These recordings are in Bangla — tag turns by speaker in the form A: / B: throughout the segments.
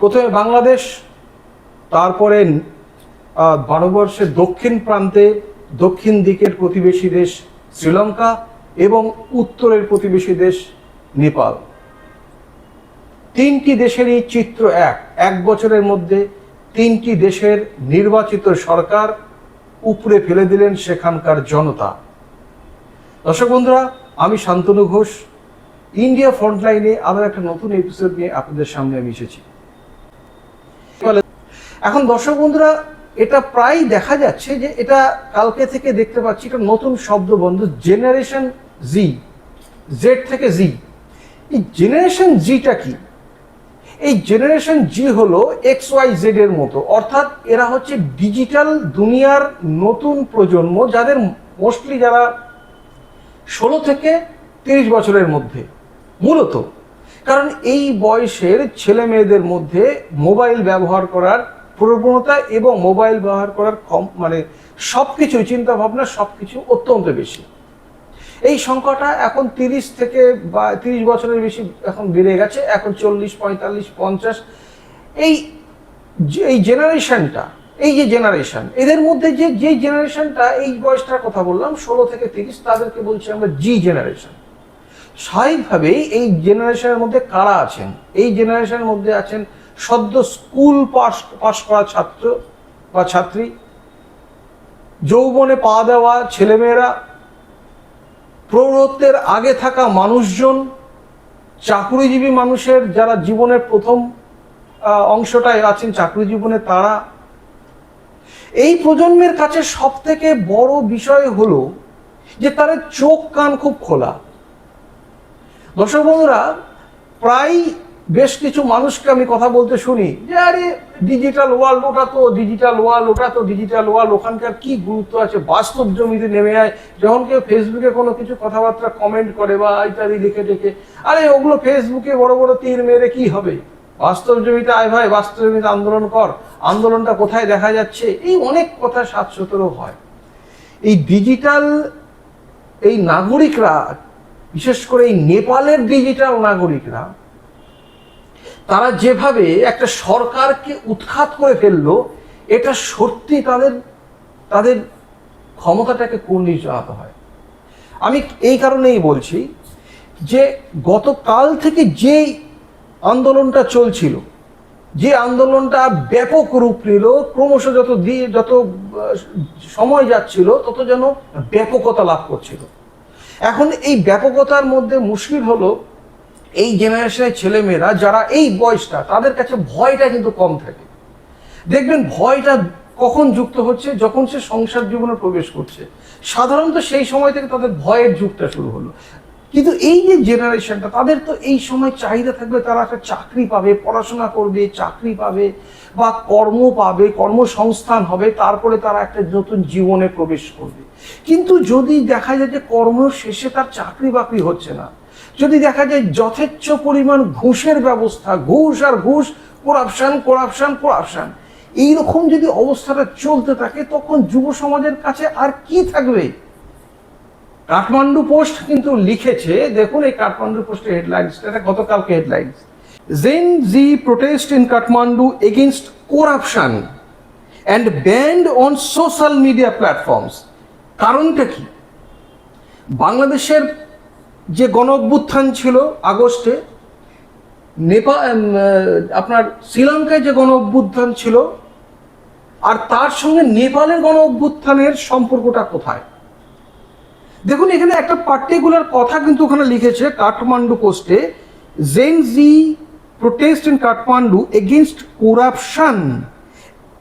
A: প্রথমে বাংলাদেশ, তারপরে ভারতবর্ষের দক্ষিণ প্রান্তে দক্ষিণ দিকের প্রতিবেশী দেশ শ্রীলঙ্কা এবং উত্তরের প্রতিবেশী দেশ নেপাল। তিনটি দেশেরই চিত্র এক। এক বছরের মধ্যে তিনটি দেশের নির্বাচিত সরকার উপরে ফেলে দিলেন সেখানকার জনতা। দর্শক বন্ধুরা, আমি শান্তনু ঘোষ। ইন্ডিয়া ফ্রন্টলাইনে আরও একটা নতুন এপিসোড নিয়ে আপনাদের সামনে আমি এসেছি। এখন দর্শক বন্ধুরা, এটা প্রায় দেখা যাচ্ছে যে এটা কালকে থেকে দেখতে পাচ্ছি একটা নতুন শব্দ বন্ধু, জেনারেশন জি জেড থেকে জি এই জেনারেশন জিটা কি? এই জেনারেশন জি হলো এক্স ওয়াই জেড এর মতো, অর্থাৎ এরা হচ্ছে ডিজিটাল দুনিয়ার নতুন প্রজন্ম যাদের মোস্টলি যারা ষোলো থেকে তিরিশ বছরের মধ্যে, মূলত। কারণ এই বয়সের ছেলে মেয়েদের মধ্যে মোবাইল ব্যবহার করার প্রবণতা এবং মোবাইল ব্যবহার করার কম মানে সব চিন্তা ভাবনা সব কিছু অত্যন্ত বেশি। এই সংখ্যাটা এখন তিরিশ থেকে বা তিরিশ বছরের বেশি এখন বেড়ে গেছে, এখন চল্লিশ, পঁয়তাল্লিশ, পঞ্চাশ। এই এই জেনারেশনটা, এই যে জেনারেশন, এদের মধ্যে যে যে জেনারেশনটা, এই বয়সটার কথা বললাম, ষোলো থেকে তিরিশ, তাদেরকে বলছি আমরা জি জেনারেশন। স্বাভাবিকভাবেই এই জেনারেশনের মধ্যে কারা আছেন? এই জেনারেশনের মধ্যে আছেন সদ্য স্কুল পাশ পাশ করা ছাত্র বা ছাত্রী, যৌবনে পা দেওয়া ছেলেমেয়েরা, প্রৌঢ়ত্বের আগে থাকা মানুষজন, চাকরিজীবী মানুষের যারা জীবনের প্রথম অংশটায় আছেন চাকরি জীবনে তারা, এই প্রজন্মের কাছে সব থেকে বড় বিষয় হলো যে তাদের চোখ কান খুব খোলা। দর্শক বন্ধুরা প্রায় বেশ কিছু মানুষকে আমি কথা বলতে শুনি যে, আরে ডিজিটাল ওয়ার্ল্ড ওটা তো ডিজিটাল ওয়ার্ল্ড ওটা তো ডিজিটাল ওয়ার্ল্ড ওখানকার কি গুরুত্ব আছে? বাস্তব জমিতে নেমে আয়। যখন কেউ ফেসবুকে কোনো কিছু কথাবার্তা কমেন্ট করে বা ইত্যাদি লিখে টেখে আরে, ওগুলো ফেসবুকে বড় বড় তীর মেরে কি হবে? বাস্তব জমিতে আয় ভাই, বাস্তব জমিতে আন্দোলন কর। আন্দোলনটা কোথায় দেখা যাচ্ছে? এই অনেক কথা সাত সতেরো হয়। এই ডিজিটাল এই নাগরিকরা, বিশেষ করে এই নেপালের ডিজিটাল নাগরিকরা তারা যেভাবে একটা সরকারকে উৎখাত করে ফেলল, এটা সত্যি তাদের তাদের ক্ষমতাটাকে কুর্নিশ জানাতে হয়। আমি এই কারণেই বলছি যে গতকাল থেকে যে আন্দোলনটা চলছিল, যে আন্দোলনটা ব্যাপক রূপ নিল, ক্রমশ যত দিয়ে, যত সময় যাচ্ছিল, তত যেন ব্যাপকতা লাভ করছিল। এখন এই ব্যাপকতার মধ্যে মুশকিল হলো এই জেনারেশনের ছেলেমেয়েরা যারা এই বয়সটা, তাদের কাছে ভয়টা কিন্তু কম থাকে। দেখবেন ভয়টা কখন যুক্ত হচ্ছে? যখন সে সংসার জীবনে প্রবেশ করছে। সাধারণত সেই সময় থেকে তাদের ভয়ের যুগটা শুরু হলো। কিন্তু এই যে জেনারেশনটা তাদের তো এই সময় চাহিদা থাকবে, তারা একটা চাকরি পাবে, পড়াশোনা করবে, চাকরি পাবে, বা কর্ম পাবে, কর্মসংস্থান হবে, তারপরে তারা একটা নতুন জীবনে প্রবেশ করবে। কিন্তু যদি দেখা যায় যে কর্ম শেষে তার চাকরি বাকরি হচ্ছে না যদি দেখা যায় যথেচ্ছ পরিমাণ ঘুষের ব্যবস্থা, ঘুষ আর ঘুষ করাপশন করাপশন করাপশন এইরকম যদি অবস্থাটা চলতে থাকে, তখন যুব সমাজের কাছে আর কি থাকবে? কাঠমান্ডু পোস্ট কিন্তু লিখেছে, দেখুন এই কাঠমান্ডু পোস্টের হেডলাইন্সটা এটা গতকালকে headlines Gen Z protest in Kathmandu against corruption and banned on social media platforms কারণটা কি? বাংলাদেশের যে গণ অভ্যুত্থান ছিল আগস্টে নেপাল আপনার শ্রীলঙ্কায় যে গণ অভ্যুত্থান ছিল, আর তার সঙ্গে নেপালের গণ অভ্যুত্থানের সম্পর্কটা কোথায়? দেখুন, এখানে একটা পার্টিকুলার কথা কিন্তু ওখানে লিখেছে কাঠমান্ডু পোস্টে Gen Z protest in Kathmandu against corruption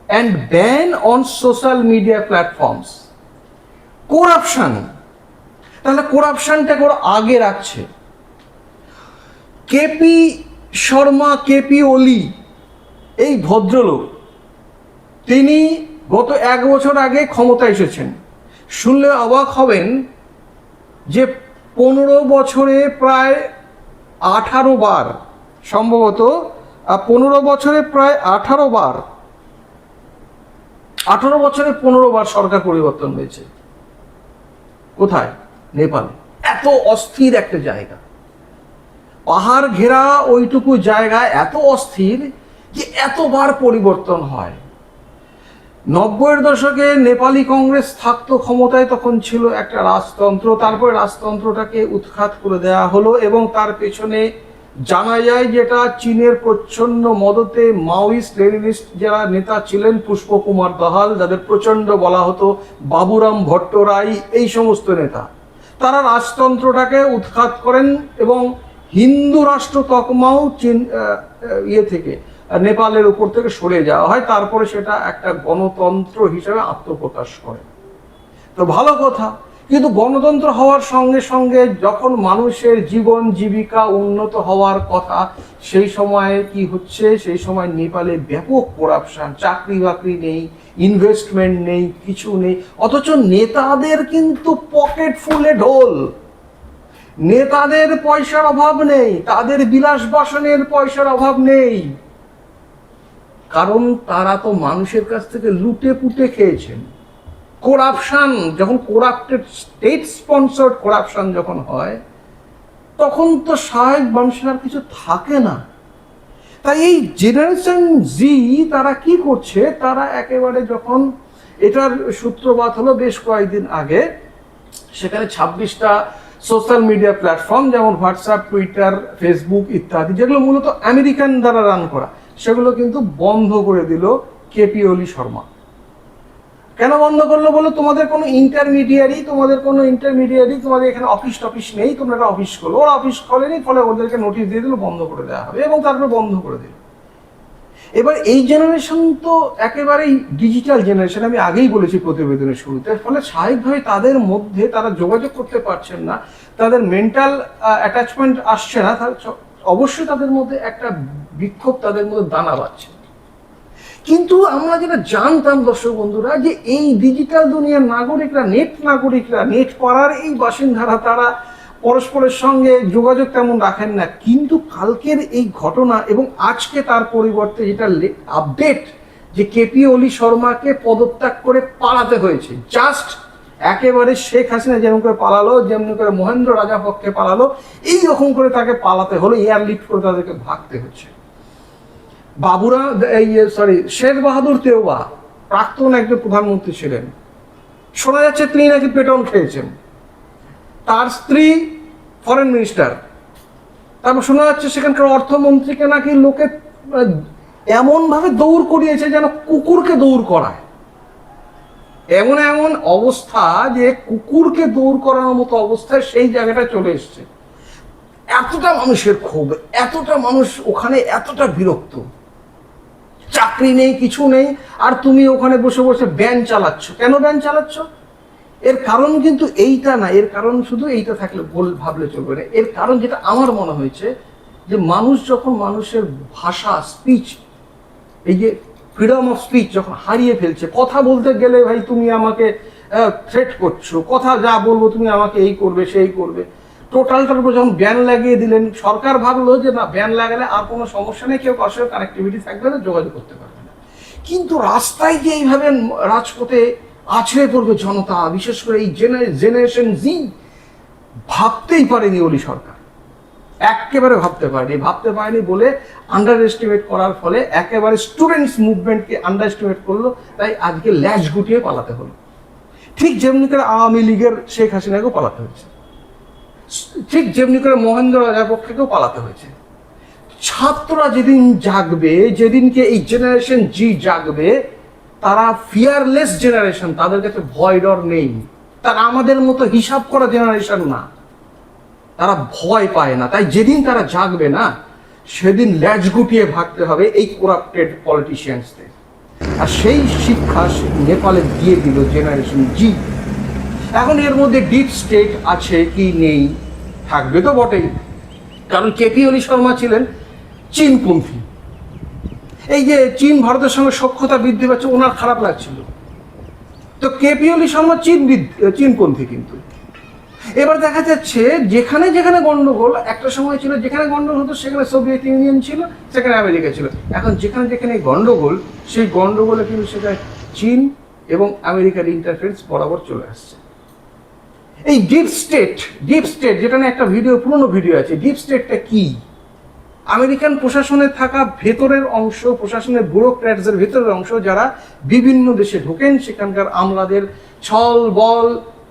A: and ban on social media platforms corruption তাহলে করাপশনটাকে ওরা আগে রাখছে। কেপি শর্মা কেপি ওলি এই ভদ্রলোক, তিনি গত এক বছর আগে ক্ষমতা এসেছেন। শুনলে অবাক হবেন যে পনেরো বছরে প্রায় আঠারো বার, সম্ভবত পনেরো বছরে প্রায় আঠারো বার, আঠারো বছরে পনেরো বার সরকার পরিবর্তন হয়েছে। কোথায়? নেপালে। এত অস্থির একটা জায়গা। পাহাড় ঘেরা ওইটুকু জায়গা এত অস্থির যে এতবার পরিবর্তন হয়। নব্বইয়ের দশকে নেপালি কংগ্রেস থাকতো ক্ষমতায়, তখন ছিল একটা রাজতন্ত্র। তারপরে রাজতন্ত্রটাকে উৎখাত করে দেওয়া হলো এবং তার পেছনে জানা যায় যেটা চীনের প্রচ্ছন্ন মদতে মাওইস্ট লেনিনিস্ট যারা নেতা ছিলেন, পুষ্পকুমার দাহাল, যাদের প্রচণ্ড বলা হতো বাবুরাম ভট্টরাই, এই সমস্ত নেতা। তারা রাজতন্ত্রটাকে উৎখাত করেন এবং হিন্দু রাষ্ট্র তকমাও চীন ইয়ে থেকে নেপালের উপর থেকে সরে যাওয়া হয়। তারপরে সেটা একটা গণতন্ত্র হিসেবে আত্মপ্রকাশ করে। তো ভালো কথা। কিন্তু গণতন্ত্র হওয়ার সঙ্গে সঙ্গে যখন মানুষের জীবন জীবিকা উন্নত হওয়ার কথা, সেই সময়ে কি হচ্ছে? সেই সময় নেপালে ব্যাপক করাপশন চাকরি বাকরি নেই ইনভেস্টমেন্ট নেই, কিছু নেই। অথচ নেতাদের কিন্তু পকেট ফুলে ঢোল। নেতাদের পয়সার অভাব নেই, তাদের বিলাস বাসনের পয়সার অভাব নেই। কারণ তারা তো মানুষের কাছ থেকে লুটে পুটে খেয়েছেন। করাপশন যখন করাপ্টেড স্টেট স্পন্সর্ড করাপশন যখন হয়, তখন তো স্বাভাবিক মানুষের আর কিছু থাকে না। তাই এই জেনারেশন জি তারা কি করছে? তারা একেবারে যখন এটার সূত্রপাত হলো বেশ কয়েকদিন আগে, সেখানে ছাব্বিশটা সোশ্যাল মিডিয়া প্ল্যাটফর্ম যেমন হোয়াটসঅ্যাপ টুইটার ফেসবুক ইত্যাদি, যেগুলো মূলত আমেরিকান দ্বারা রান করা, সেগুলো কিন্তু বন্ধ করে দিল কেপি ওলি শর্মা কেন বন্ধ করল বলো? তোমাদের কোনো ইন্টারমিডিয়ারি তোমাদের কোনো ইন্টারমিডিয়ারি তোমাদের এখানে অফিস টফিস নেই, তোমরা একটা অফিস করো ওরা অফিস খোলেনি, ফলে ওদেরকে নোটিশ দিয়ে দিল, বন্ধ করে দেওয়া হবে এবং তারপরে বন্ধ করে দিল। এবার এই জেনারেশন তো একেবারেই ডিজিটাল জেনারেশন আমি আগেই বলেছি প্রতিবেদনের শুরুতে, ফলে স্বাভাবিকভাবে তাদের মধ্যে তারা যোগাযোগ করতে পারছেন না, তাদের মেন্টাল অ্যাটাচমেন্ট আসছে না অবশ্যই তাদের মধ্যে একটা বিক্ষোভ তাদের মধ্যে দানা বাঁধছে। কিন্তু আমরা যেটা জানতাম, দর্শক বন্ধুরা, যে এই ডিজিটাল দুনিয়ার নাগরিকরা নেট নাগরিকরা নেট পাড়ার এই বাসিন্দারা, তারা পরস্পরের সঙ্গে যোগাযোগ তেমন রাখেন না। কিন্তু কালকের এই ঘটনা এবং আজকে তার পরিবর্তে যেটা আপডেট যে কেপি অলি শর্মাকে পদত্যাগ করে পালাতে হয়েছে। জাস্ট একেবারে শেখ হাসিনা যেমন করে পালালো, যেমন করে মহেন্দ্র রাজাপক্ষে পালালো, এই রকম করে তাকে পালাতে হলো এয়ার লিফট করে তাদেরকে ভাগতে হচ্ছে। বাবুরা, এই সরি শেখ বাহাদুর তেওবা, প্রাক্তন একজন প্রধানমন্ত্রী ছিলেন। শোনা যাচ্ছে তিনি নাকি পেটন খেয়েছেন। তার স্ত্রী ফরেন মিনিস্টার তারপর শোনা যাচ্ছে সেখানকার অর্থমন্ত্রীকে নাকি লোকে এমনভাবে দৌড় করিয়েছে যেন কুকুরকে দৌড় করায়। এমন এমন অবস্থা যে কুকুরকে দৌড় করানোর মতো অবস্থায় সেই জায়গাটা চলে এসছে। এতটা মানুষের ক্ষোভ, এতটা মানুষ ওখানে এতটা বিরক্ত। চাকরি নেই, কিছু নেই, আর তুমি ওখানে বসে বসে ব্যান চালাচ্ছ। কেন ব্যান চালাচ্ছ? এর কারণ কিন্তু এইটা না, এর কারণ শুধু এইটা থাকলে বল ভাবলে চলবে না। এর কারণ যেটা আমার মনে হয়েছে, যে মানুষ যখন মানুষের ভাষা স্পিচ এই যে ফ্রিডম অফ স্পিচ যখন হারিয়ে ফেলছে, কথা বলতে গেলে ভাই তুমি আমাকে থ্রেট করছ, কথা যা বলব তুমি আমাকে এই করবে, সেই করবে। টোটালটার উপর যখন ব্যান লাগিয়ে দিলেন, সরকার ভাবলো যে না ব্যান লাগালে আর কোনো সমস্যা নেই, কেউ কারোর কানেক্টিভিটি থাকবে না, যোগাযোগ করতে পারবে না। কিন্তু রাস্তায় যে এইভাবে রাজপথে আছড়ে পড়বে জনতা, বিশেষ করে এই জেনারেশন জি ভাবতেই পারেনি ওলি সরকার। একেবারে ভাবতে পারেনি। ভাবতে পারেনি বলে আন্ডার এস্টিমেট করার ফলে একেবারে স্টুডেন্টস মুভমেন্টকে আন্ডার এস্টিমেট করল, তাই আজকে ল্যাচ গুটিয়ে পালাতে হলো। ঠিক যেমনি করে আওয়ামী লীগের শেখ হাসিনাকেও পালাতে হয়েছে। ঠিক যেমনি করে মহেন্দ্র রাজাপক্ষেকেও পালাতে হয়েছে। ছাত্ররা যেদিন জাগবে, যেদিনকে এই জেনারেশন জি জাগবে, তারা ফিয়ারলেস জেনারেশন তাদের কাছে ভয় ডর নেই। তারা আমাদের মতো হিসাব করা জেনারেশন না। তারা ভয় পায় না। তাই যেদিন তারা জাগবে না, সেদিন ল্যাজ গুটিয়ে ভাগতে হবে এই করাপ্টেড পলিটিশিয়ানসদের আর সেই শিক্ষা নেপালে দিয়ে দিল জেনারেশন জি এখন এর মধ্যে ডিপ স্টেট আছে কি নেই থাকবে তো বটেই। কারণ কেপি অলি শর্মা ছিলেন চীনপন্থী। এই যে চীন ভারতের সঙ্গে সক্ষতা বৃদ্ধি পাচ্ছে, ওনার খারাপ লাগছিল। তো কেপি অলি শর্মা চীন চীনপন্থী কিন্তু। এবার দেখা যাচ্ছে যেখানে যেখানে গন্ডগোল, একটা সময় ছিল যেখানে গন্ডগোল হতো সেখানে সোভিয়েত ইউনিয়ন ছিল, সেখানে আমেরিকা ছিল। এখন যেখানে যেখানে গন্ডগোল, সেই গন্ডগোলে কিন্তু সেটা চীন এবং আমেরিকার ইন্টারফারেন্স বরাবর চলে আসছে। এই ডিপ স্টেট ডিপ স্টেট যেটা নিয়ে একটা ভিডিও পুরনো ভিডিও আছে ডিপ স্টেটটা কি? আমেরিকান প্রশাসনে থাকা ভেতরের অংশ, প্রশাসনের ব্যুরোক্র্যাটসের ভেতরের অংশ যারা বিভিন্ন দেশে ঢোকেন, সেখানকার আমলাদের ছল, বল,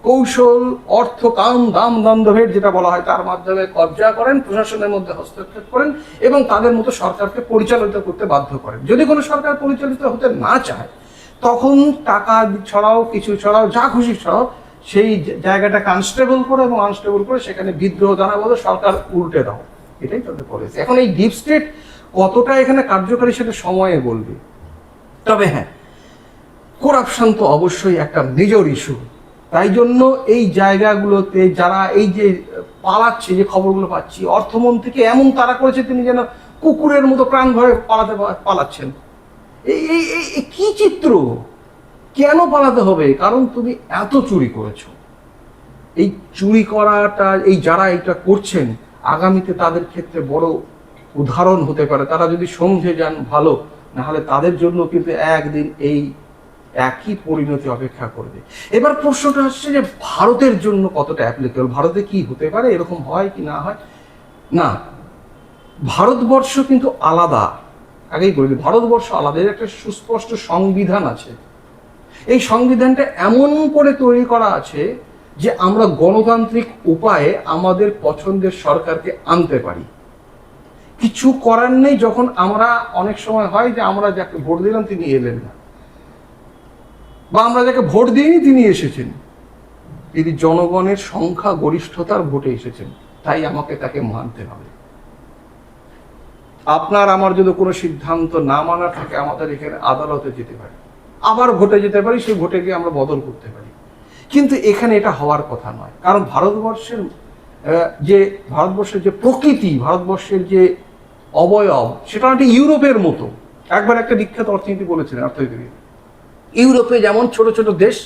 A: কৌশল, অর্থ, কাম, দাম দণ্ডভেদ যেটা বলা হয়, তার মাধ্যমে কবজা করেন, প্রশাসনের মধ্যে হস্তক্ষেপ করেন এবং তাদের মতো সরকারকে পরিচালিত করতে বাধ্য করেন। যদি কোনো সরকার পরিচালিত হতে না চায়, তখন টাকা ছড়াও, কিছু ছড়াও, যা খুশি ছড়াও সেই জায়গাটাকে আনস্টেবল করে এবং আনস্টেবল করে সেখানে বিদ্রোহ জানা বলে সরকার উল্টে দাও। এটাই তাদের পলিসি এখন এই ডিপ স্টেট কতটা এখানে কার্যকারী সেটা সময়ে বলবে। তবে হ্যাঁ করাপশন তো অবশ্যই একটা মেজর ইস্যু তাই জন্য এই জায়গাগুলোতে যারা এই যে পালাচ্ছে, যে খবরগুলো পাচ্ছি অর্থমন্ত্রীকে এমন তারা করেছে তিনি যেন কুকুরের মতো প্রাণ ভয়ে পালাতে পালাচ্ছেন। এই- এই কি চিত্র? কেন পালাতে হবে? কারণ তুমি এত চুরি করেছ। এই চুরি করাটা, এই যারা এটা করছেন, আগামীতে তাদের ক্ষেত্রে বড় উদাহরণ হতে পারে। তারা যদি সমঝে যান, ভালো। না হলে তাদের জন্য কিন্তু একদিন এই একই পরিণতি অপেক্ষা করবে। এবার প্রশ্নটা হচ্ছে যে ভারতের জন্য কতটা অ্যাপ্লিকেবল ভারতে কি হতে পারে? এরকম হয় কি না হয়? না। ভারতবর্ষ কিন্তু আলাদা। আগেই বলি ভারতবর্ষ আলাদা। এর একটা সুস্পষ্ট সংবিধান আছে। এই সংবিধানটা এমন করে তৈরি করা আছে যে আমরা গণতান্ত্রিক উপায়ে আমাদের পছন্দের সরকারকে আনতে পারি। কিছু করার নেই যখন আমরা অনেক সময় হয় যে আমরা যাকে ভোট দিলাম তিনি এলেন না। বা আমরা যাকে ভোট দিইনি তিনি এসেছেন। তিনি জনগণের সংখ্যা গরিষ্ঠতার ভোটে এসেছেন, তাই আমাকে তাকে মানতে হবে। আপনার আমার যদি কোনো সিদ্ধান্ত না মানার থাকে, আমাদের এখানে আদালতে যেতে পারি। আবার ভোটে যেতে পারি, সেই ভোটে গিয়ে আমরা বদল করতে পারি। কিন্তু এখানে এটা হওয়ার কথা নয়। কারণ ভারতবর্ষের যে ভারতবর্ষের যে প্রকৃতি, ভারতবর্ষের যে অবয়ব, সেটা একটা ইউরোপের মতো। একবার একটা বিখ্যাত অর্থনীতি বলেছিলেন অর্থনীতি ইউরোপে যেমন ছোট ছোট দেশ,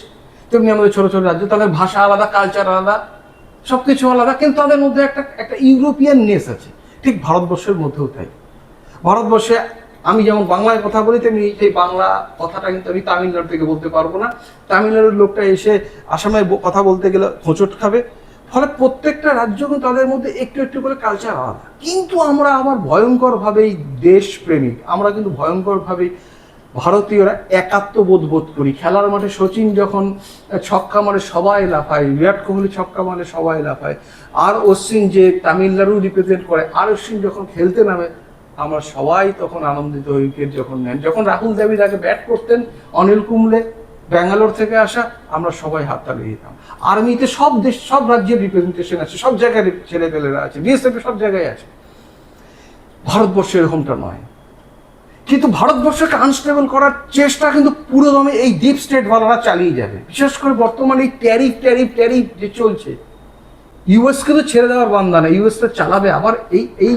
A: তেমনি আমাদের ছোট ছোট রাজ্য, তাদের ভাষা আলাদা কালচার আলাদা, সবকিছু আলাদা, কিন্তু তাদের মধ্যে একটা একটা ইউরোপিয়ান নেস আছে। ঠিক ভারতবর্ষের মধ্যেও তাই। ভারতবর্ষে আমি যেমন বাংলায় কথা বলি, তেমনি সেই বাংলা কথাটা কিন্তু আমি তামিলনাড়ু থেকে বলতে পারব না। তামিলনাড়ুর লোকটা এসে আসামে কথা বলতে গেলে হোঁচট খাবে। ফলে প্রত্যেকটা রাজ্য কিন্তু তাদের মধ্যে একটু একটু করে কালচার আলাদা। কিন্তু আমরা আবার ভয়ঙ্করভাবেই দেশপ্রেমিক। আমরা কিন্তু ভয়ঙ্করভাবেই ভারতীয়রা একাত্মবোধ বোধ করি। খেলার মাঠে সচিন যখন ছক্কা মারে সবাই লাফায়, বিরাট কোহলি ছক্কা মারে সবাই লাফায়। আর অশ্বিন যে তামিলনাড়ু রিপ্রেজেন্ট করে, আর অশ্বিন যখন খেলতে নামে আমরা সবাই তখন আনন্দিত উইকেট যখন নেন। যখন রাহুল দ্রাবিড় তাকে ব্যাট করতেন, অনিল কুম্বলে, ব্যাঙ্গালোর থেকে আসা, আমরা সবাই হাত হাততালি দিতাম। আর্মিতে সব দেশ, সব রাজ্যের রিপ্রেজেন্টেশন আছে, সব জায়গায় ছেলেপেলেরা আছে বিএসএফ সব জায়গায় আছে। ভারতবর্ষ এরকমটা নয়। কিন্তু ভারতবর্ষকে আনস্টেবল করার চেষ্টা কিন্তু পুরো দমে এই ডিপ স্টেট ওয়ালারা চালিয়ে যাবে। বিশেষ করে বর্তমানে এই ট্যারিফ ট্যারিফ ট্যারিফ যে চলছে ইউএসকে তো ছেড়ে দেওয়ার বান্দা না ইউএস তো চালাবে। আবার এই এই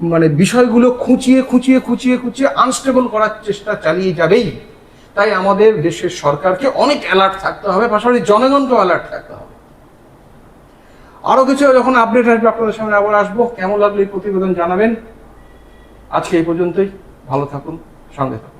A: মানে বিষয়গুলো খুঁচিয়ে খুঁচিয়ে খুঁচিয়ে খুঁচিয়ে আনস্টেবল করার চেষ্টা চালিয়ে যাবেই। তাই আমাদের দেশের সরকারকে অনেক অ্যালার্ট থাকতে হবে, পাশাপাশি জনগণকেও অ্যালার্ট থাকতে হবে। আরও কিছু যখন আপডেট আসবে, আপনাদের সামনে আবার আসব। কেমন লাগল এই প্রতিবেদন জানাবেন? আজকে এই পর্যন্তই। ভালো থাকুন, সঙ্গে থাকুন।